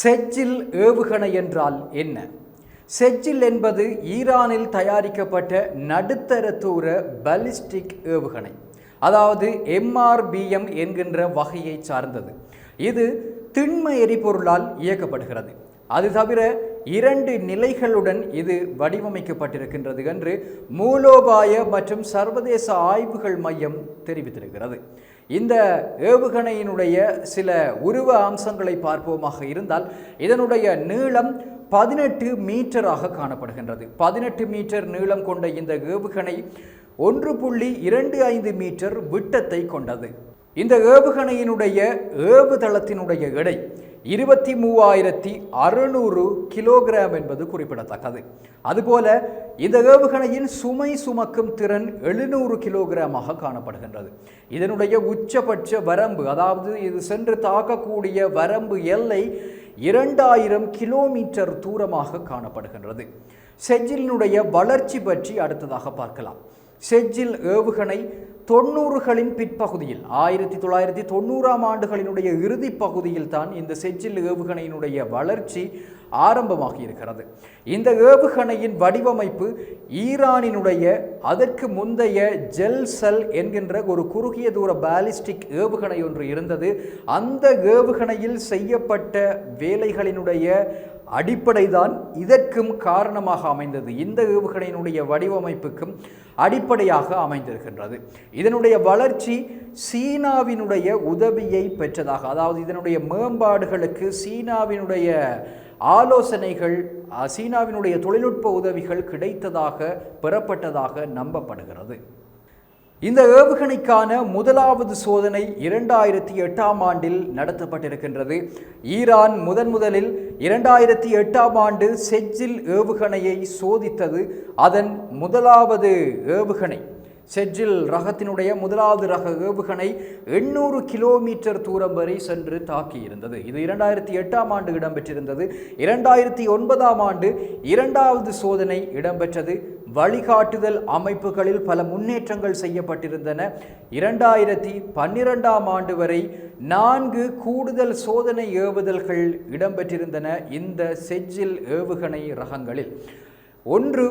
செஜ்ஜில் ஏவுகணை என்றால் என்ன? செஜ்ஜில் என்பது ஈரானில் தயாரிக்கப்பட்ட நடுத்தர தூர பலிஸ்டிக் ஏவுகணை அதாவது எம்ஆர்பிஎம் என்கின்ற வகையை சார்ந்தது. இது திண்ம எரிபொருளால் இயக்கப்படுகிறது. அது தவிர இரண்டு நிலைகளுடன் இது வடிவமைக்கப்பட்டிருக்கின்றது என்று மூலோபாய மற்றும் சர்வதேச ஆய்வுகள் மையம் தெரிவித்திருக்கிறது. இந்த ஏவுகணையினுடைய சில உருவ அம்சங்களை பார்ப்போமாக இருந்தால் இதனுடைய நீளம் பதினெட்டு மீட்டராக காணப்படுகின்றது. பதினெட்டு மீட்டர் நீளம் கொண்ட இந்த ஏவுகணை ஒன்று புள்ளி இரண்டு ஐந்து மீட்டர் விட்டத்தை கொண்டது. இந்த ஏவுகணையினுடைய ஏவுதளத்தினுடைய எடை இருபத்தி மூவாயிரத்தி அறுநூறு கிலோகிராம் என்பது குறிப்பிடத்தக்கது. அதுபோல இந்த ஏவுகணையின் சுமை சுமக்கும் திறன் எழுநூறு கிலோகிராமாக காணப்படுகின்றது. இதனுடைய உச்சபட்ச வரம்பு அதாவது இது சென்று தாக்கக்கூடிய வரம்பு எல்லை இரண்டாயிரம் கிலோமீட்டர் தூரமாக காணப்படுகின்றது. செஜிலினுடைய வளர்ச்சி பற்றி அடுத்ததாக பார்க்கலாம். செஜ்ஜில் ஏவுகணை தொண்ணூறுகளின் பிற்பகுதியில் ஆயிரத்தி தொள்ளாயிரத்தி தொண்ணூறாம் ஆண்டுகளினுடைய இறுதி பகுதியில் தான் இந்த செஜ்ஜில் ஏவுகணையினுடைய வளர்ச்சி ஆரம்பமாகி இருக்கிறது இந்த ஏவுகணையின் வடிவமைப்பு ஈரானினுடைய அதற்கு முந்தைய ஜெல்சல் என்கின்ற ஒரு குறுகிய தூர பாலிஸ்டிக் ஏவுகணை ஒன்று இருந்தது. அந்த ஏவுகணையில் செய்யப்பட்ட வேலைகளினுடைய அடிப்படைதான் இதற்கும் காரணமாக அமைந்தது. இந்த ஏவுகணையினுடைய வடிவமைப்புக்கும் அடிப்படையாக அமைந்திருக்கின்றது. இதனுடைய வளர்ச்சி சீனாவினுடைய உதவியை பெற்றதாக அதாவது இதனுடைய மேம்பாடுகளுக்கு சீனாவினுடைய ஆலோசனைகள் சீனாவினுடைய தொழில்நுட்ப உதவிகள் கிடைத்ததாக பெறப்பட்டதாக நம்பப்படுகிறது. இந்த ஏவுகணைக்கான முதலாவது சோதனை இரண்டாயிரத்தி எட்டாம் ஆண்டில் நடத்தப்பட்டிருக்கின்றது. ஈரான் முதன் முதலில் இரண்டாயிரத்தி எட்டாம் ஆண்டு செஜ்ஜில் ஏவுகணையை சோதித்தது அதன் முதலாவது ஏவுகணை. செஜ்ஜில் ரகத்தினுடைய முதலாவது ரக ஏவுகணை எண்ணூறு கிலோமீட்டர் தூரம் வரை சென்று தாக்கியிருந்தது. இது இரண்டாயிரத்தி எட்டாம் ஆண்டு இடம்பெற்றிருந்தது. இரண்டாயிரத்தி ஒன்பதாம் ஆண்டு இரண்டாவது சோதனை இடம்பெற்றது. வழிகாட்டுதல் அமைப்புகளில் பல முன்னேற்றங்கள் செய்யப்பட்டிருந்தன. இரண்டாயிரத்தி பன்னிரெண்டாம் ஆண்டு வரை நான்கு கூடுதல் சோதனை ஏவுதல்கள் இடம்பெற்றிருந்தன இந்த செஜ்ஜில் ஏவுகணை ரகங்களில். ஒன்று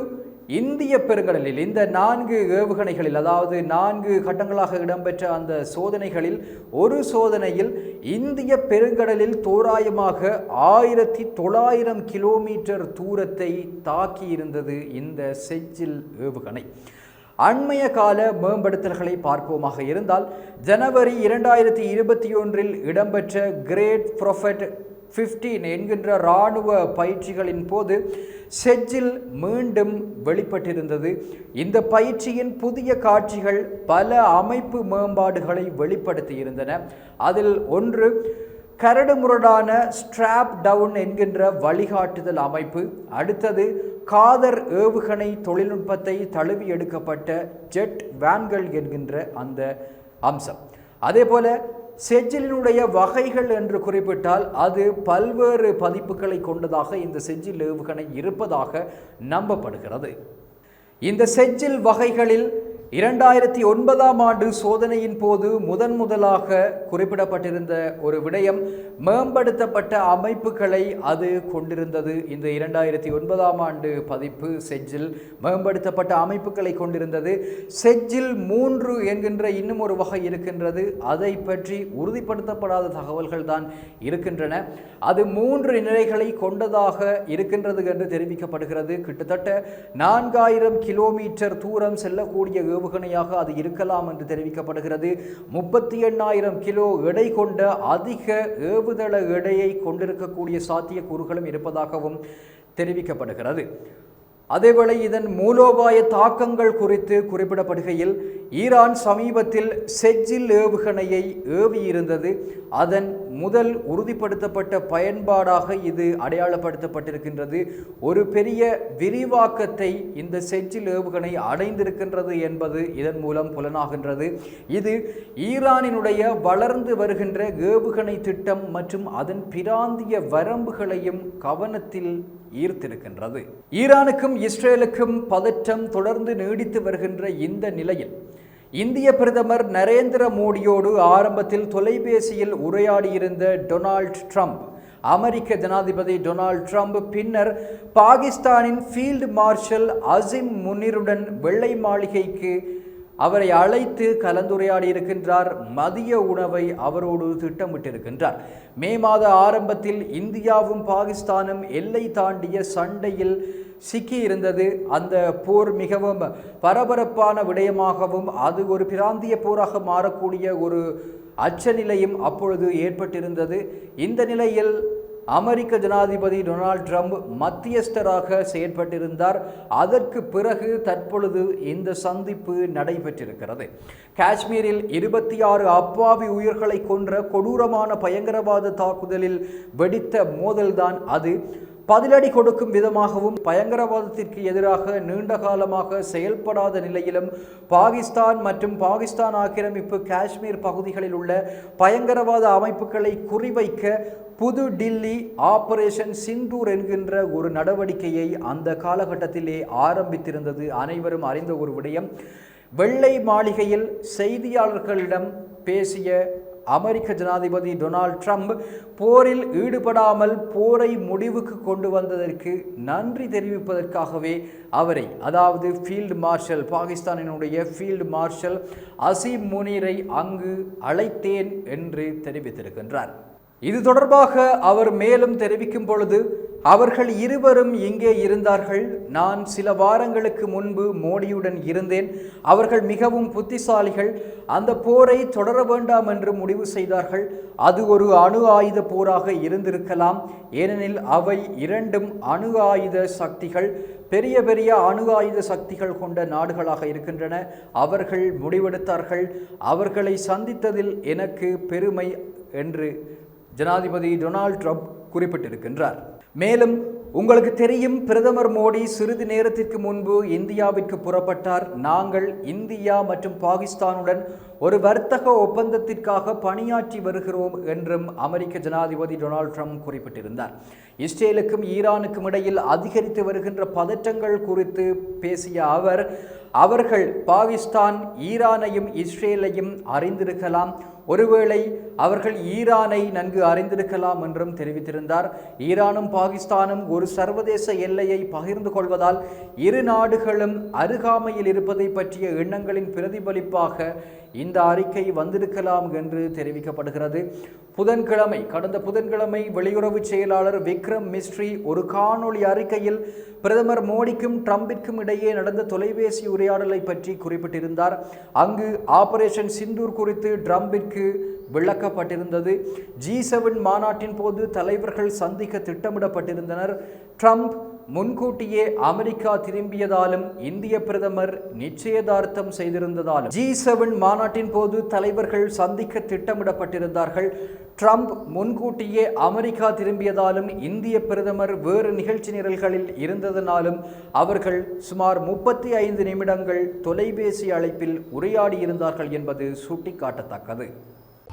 இந்திய பெருங்கடலில் இந்த நான்கு ஏவுகணைகளில் அதாவது நான்கு கட்டங்களாக இடம்பெற்ற அந்த சோதனைகளில் ஒரு சோதனையில் இந்திய பெருங்கடலில் தோராயமாக ஆயிரத்தி தொள்ளாயிரம் கிலோமீட்டர் தூரத்தை தாக்கியிருந்தது இந்த செஜில் ஏவுகணை. அண்மைய கால மேம்படுத்தல்களை பார்ப்போமாக இருந்தால் ஜனவரி இரண்டாயிரத்தி இருபத்தி ஒன்றில் இடம்பெற்ற கிரேட் ப்ரொஃபட் 15 என்கின்ற இராணுவ பயிற்சிகளின் போது செஜ்ஜில் மீண்டும் வெளிப்பட்டிருந்தது. இந்த பயிற்சியின் புதிய காட்சிகள் பல அமைப்பு மேம்பாடுகளை வெளிப்படுத்தியிருந்தன. அதில் ஒன்று கரடுமுரடான ஸ்ட்ராப் டவுன் என்கின்ற வழிகாட்டுதல் அமைப்பு. அடுத்தது காதர் ஏவுகணை தொழில்நுட்பத்தை தழுவி எடுக்கப்பட்ட ஜெட் வேன்கள் என்கின்ற அந்த அம்சம். அதே போல செஜ்ஜிலினுடைய வகைகள் என்று குறிப்பிட்டால் அது பல்வேறு பதிப்புகளை கொண்டதாக இந்த செஞ்சில் ஏவுகணை இருப்பதாக நம்பப்படுகிறது. இந்த செஜ்ஜில் வகைகளில் இரண்டாயிரத்தி ஒன்பதாம் ஆண்டு சோதனையின் போது முதன் முதலாக குறிப்பிடப்பட்டிருந்த ஒரு விடயம் மேம்படுத்தப்பட்ட அமைப்புகளை அது கொண்டிருந்தது. இந்த இரண்டாயிரத்தி ஒன்பதாம் ஆண்டு பதிப்பு செஜ்ஜில் மேம்படுத்தப்பட்ட அமைப்புகளை கொண்டிருந்தது. செஜ்ஜில் மூன்று என்கின்ற இன்னும் ஒரு வகை இருக்கின்றது. அதை பற்றி உறுதிப்படுத்தப்படாத தகவல்கள் தான் இருக்கின்றன. அது மூன்று நிலைகளை கொண்டதாக இருக்கின்றது என்று தெரிவிக்கப்படுகிறது. கிட்டத்தட்ட நான்காயிரம் கிலோமீட்டர் தூரம் செல்லக்கூடிய ஏவுகணையாக அது இருக்கலாம் என்று தெரிவிக்கப்படுகிறது. முப்பத்தி எண்ணாயிரம் கிலோ எடை கொண்ட அதிக ஏவுதள எடையை கொண்டிருக்கக்கூடிய சாத்தியக்கூறுகளும் இருப்பதாகவும் தெரிவிக்கப்படுகிறது. அதேவேளை இதன் மூலோபாய தாக்கங்கள் குறித்து குறிப்பிடப்படுகையில் ஈரான் சமீபத்தில் செஜில் ஏவுகணையை ஏவியிருந்தது. அதன் முதல் உறுதிப்படுத்தப்பட்ட பயன்பாடாக இது அடையாளப்படுத்தப்பட்டிருக்கின்றது. ஒரு பெரிய விரிவாக்கத்தை இந்த செஞ்சில் ஏவுகணை அடைந்திருக்கின்றது என்பது இதன் மூலம் புலனாகின்றது. இது ஈரானினுடைய வளர்ந்து வருகின்ற ஏவுகணை திட்டம் மற்றும் அதன் பிராந்திய வரம்புகளையும் கவனத்தில் ஈர்த்திருக்கின்றது. ஈரானுக்கும் இஸ்ரேலுக்கும் பதற்றம் தொடர்ந்து நீடித்து வருகின்ற இந்த நிலையில் இந்திய பிரதமர் நரேந்திர மோடியோடு ஆரம்பத்தில் தொலைபேசியில் உரையாடியிருந்த டொனால்ட் ட்ரம்ப் அமெரிக்க ஜனாதிபதி டொனால்ட் ட்ரம்ப் பின்னர் பாகிஸ்தானின் ஃபீல்டு மார்ஷல் அசிம் முனிருடன் வெள்ளை மாளிகைக்கு அவரை அழைத்து கலந்துரையாடி இருக்கின்றார் மதிய உணவை அவரோடு திட்டமிட்டிருக்கின்றார். மே மாத ஆரம்பத்தில் இந்தியாவும் பாகிஸ்தானும் எல்லை தாண்டிய சண்டையில் சிக்கி இருந்தது அந்த போர் மிகவும் பரபரப்பான விடயமாகவும் அது ஒரு பிராந்திய போராக மாறக்கூடிய ஒரு அச்சநிலையும் அப்பொழுது ஏற்பட்டிருந்தது. இந்த நிலையில் அமெரிக்க ஜனாதிபதி டொனால்ட் ட்ரம்ப் மத்தியஸ்தராக செயற்பட்டிருந்தார். அதற்கு பிறகு தற்பொழுது இந்த சந்திப்பு நடைபெற்றிருக்கிறது. காஷ்மீரில் இருபத்தி ஆறு அப்பாவி உயிர்களை கொன்ற கொடூரமான பயங்கரவாத தாக்குதலில் வெடித்த மோதல்தான் அது. பதிலடி கொடுக்கும் விதமாகவும் பயங்கரவாதத்திற்கு எதிராக நீண்ட காலமாக செயல்படாத நிலையிலும் பாகிஸ்தான் மற்றும் பாகிஸ்தான் ஆக்கிரமிப்பு காஷ்மீர் பகுதிகளில் உள்ள பயங்கரவாத அமைப்புகளை குறிவைக்க புது டில்லி ஆபரேஷன் சிந்தூர் என்கின்ற ஒரு நடவடிக்கையை அந்த காலகட்டத்திலே ஆரம்பித்திருந்தது அனைவரும் அறிந்த ஒரு விடயம். வெள்ளை மாளிகையில் செய்தியாளர்களிடம் பேசிய அமெரிக்க ஜனாதிபதி டொனால்ட் ட்ரம்ப் போரில் ஈடுபடாமல் போரை முடிவுக்கு கொண்டு வந்ததற்கு நன்றி தெரிவிப்பதற்காகவே அவரை அதாவது ஃபீல்டு மார்ஷல் பாகிஸ்தானினுடைய ஃபீல்டு மார்ஷல் அசீம் முனீரை அங்கு அழைத்தேன் என்று தெரிவித்திருக்கின்றார். இது தொடர்பாக அவர் மேலும் தெரிவிக்கும் பொழுது அவர்கள் இருவரும் இங்கே இருந்தார்கள்? நான் சில வாரங்களுக்கு முன்பு மோடியுடன் இருந்தேன். அவர்கள் மிகவும் புத்திசாலிகள். அந்த போரை தொடர வேண்டாம் என்று முடிவு செய்தார்கள். அது ஒரு அணு ஆயுத போராக இருந்திருக்கலாம். ஏனெனில் அவை இரண்டும் அணு ஆயுத சக்திகள். பெரிய பெரிய அணு ஆயுத சக்திகள் கொண்ட நாடுகளாக இருக்கின்றன. அவர்கள் முடிவெடுத்தார்கள். அவர்களை சந்தித்ததில் எனக்கு பெருமை என்று ஜனாதிபதி டொனால்ட் ட்ரம்ப் குறிப்பிட்டிருக்கின்றார். மேலும் உங்களுக்கு தெரியும் பிரதமர் மோடி சிறிது நேரத்திற்கு முன்பு இந்தியாவிற்கு புறப்பட்டார். நாங்கள் இந்தியா மற்றும் பாகிஸ்தானுடன் ஒரு வர்த்தக ஒப்பந்தத்திற்காக பணியாற்றி வருகிறோம் என்றும் அமெரிக்க ஜனாதிபதி டொனால்ட் ட்ரம்ப் குறிப்பிட்டிருந்தார். இஸ்ரேலுக்கும் ஈரானுக்கும் இடையில் அதிகரித்து வருகின்ற பதற்றங்கள் குறித்து பேசிய அவர் அவர்கள் பாகிஸ்தான் ஈரானையும் இஸ்ரேலையும் அறிந்திருக்கலாம். ஒருவேளை அவர்கள் ஈரானை நன்கு அறிந்திருக்கலாம் என்றும் தெரிவித்திருந்தார். ஈரானும் பாகிஸ்தானும் ஒரு சர்வதேச எல்லையை பகிர்ந்து கொள்வதால் இரு நாடுகளும் அருகாமையில் இருப்பதை பற்றிய எண்ணங்களின் பிரதிபலிப்பாக இந்த அறிக்கை வந்திருக்கலாம் என்று தெரிவிக்கப்படுகிறது. புதன்கிழமை கடந்த புதன்கிழமை வெளியுறவு செயலாளர் விக்ரம் மிஸ்ரி ஒரு காணொளி அறிக்கையில் பிரதமர் மோடிக்கும் ட்ரம்பிற்கும் இடையே நடந்த தொலைபேசி உரையாடலை பற்றி குறிப்பிட்டிருந்தார். அங்கு ஆபரேஷன் சிந்தூர் குறித்து ட்ரம்பிற்கு விளக்கப்பட்டிருந்தது. ஜி செவன் மாநாட்டின் போது தலைவர்கள் சந்திக்க திட்டமிடப்பட்டிருந்தனர். ட்ரம்ப் முன்கூட்டியே அமெரிக்கா திரும்பியதாலும் இந்திய பிரதமர் நிச்சயதார்த்தம் செய்திருந்ததாலும் ஜி செவன் மாநாட்டின் போது தலைவர்கள் சந்திக்க திட்டமிடப்பட்டிருந்தார்கள். ட்ரம்ப் முன்கூட்டியே அமெரிக்கா திரும்பியதாலும் இந்திய பிரதமர் வேறு நிகழ்ச்சி நிரல்களில் இருந்ததனாலும் அவர்கள் சுமார் முப்பத்தி ஐந்து நிமிடங்கள் தொலைபேசி அழைப்பில் உரையாடியிருந்தார்கள் என்பது சுட்டிக்காட்டத்தக்கது.